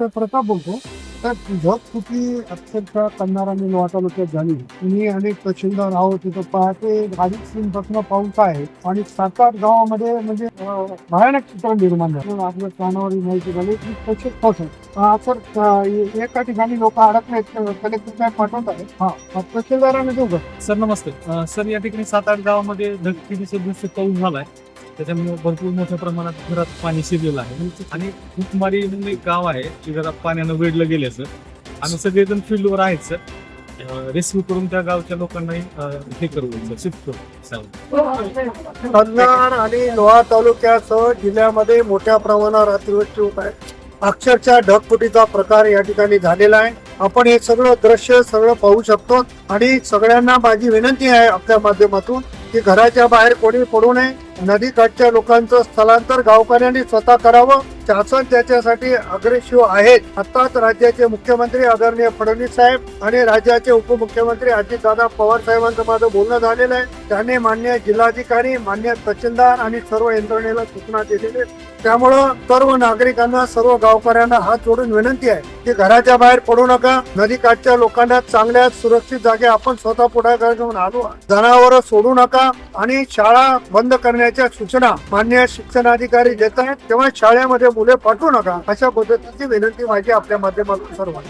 Doctor Pratap बोलतो. तर ढगफुटी अक्षरशः कंधार आणि लोहा तालुक्यात झाली. मी अनेक तहसीलदार आहोत तिथं पहाटे अडीच तीन पासून पाऊस आहे आणि सात आठ गावामध्ये म्हणजे भयानक चित्र निर्माण झालं. आपल्या कानावर माहिती झाली की तसेच पाऊस सर एका ठिकाणी लोक अडकलेत कलेक्टर काय पाठवत आहे हा तहसीलदारांना देऊ का? सर नमस्ते. सर या ठिकाणी सात आठ गावामध्ये ढगफुटीचा दृश्य पाऊस झालाय? त्याच्यामुळे भरपूर मोठ्या प्रमाणात घरात पाणी शिरलेलं आहे. आणि खूप म्हणून एक गाव आहे की घरात पाण्यानं वेढलं गेले सर. आम्ही सगळेजण फील्डवर आहेत सर. रेस्क्यू करून त्या गावच्या लोकांनाही हे करू सर. शिफ्ट करू कंधार आणि लोहा तालुक्यासह जिल्ह्यामध्ये मोठ्या प्रमाणावर अतिवृष्टी होत आहे. अक्षरशः ढगफुटीचा प्रकार या ठिकाणी झालेला आहे. आपण हे सगळं दृश्य सगळं पाहू शकतो. आणि सगळ्यांना माझी विनंती आहे आपल्या माध्यमातून की घराच्या बाहेर कोणी पडू नये. नदीकाठच्या लोकांचं स्थलांतर गावकऱ्यांनी स्वतः करावं. शासन त्याच्यासाठी अग्रेसिव्ह आहेत. आताच राज्याचे मुख्यमंत्री आदरणीय फडणवीस साहेब आणि राज्याचे उपमुख्यमंत्री अजितदादा पवार साहेबांचं माझं बोलणं झालेलं आहे. त्याने मान्य जिल्हाधिकारी मान्य तहसीलदार आणि सर्व यंत्रणेला सूचना दिलेल्या त्यामुळं सर्व नागरिकांना सर्व गावकऱ्यांना हात जोडून विनंती आहे की घराच्या बाहेर पडू नका. नदीकाठच्या लोकांना चांगल्या सुरक्षित जागे आपण स्वतः पुढाकार घेऊन आलो. जनावर सोडू नका आणि शाळा बंद करण्याच्या सूचना मान्य शिक्षणाधिकारी देत आहेत तेव्हा शाळेमध्ये मुले पाठवू नका अशा पद्धतीची विनंती माझी आपल्या माध्यमातून सर्वांना.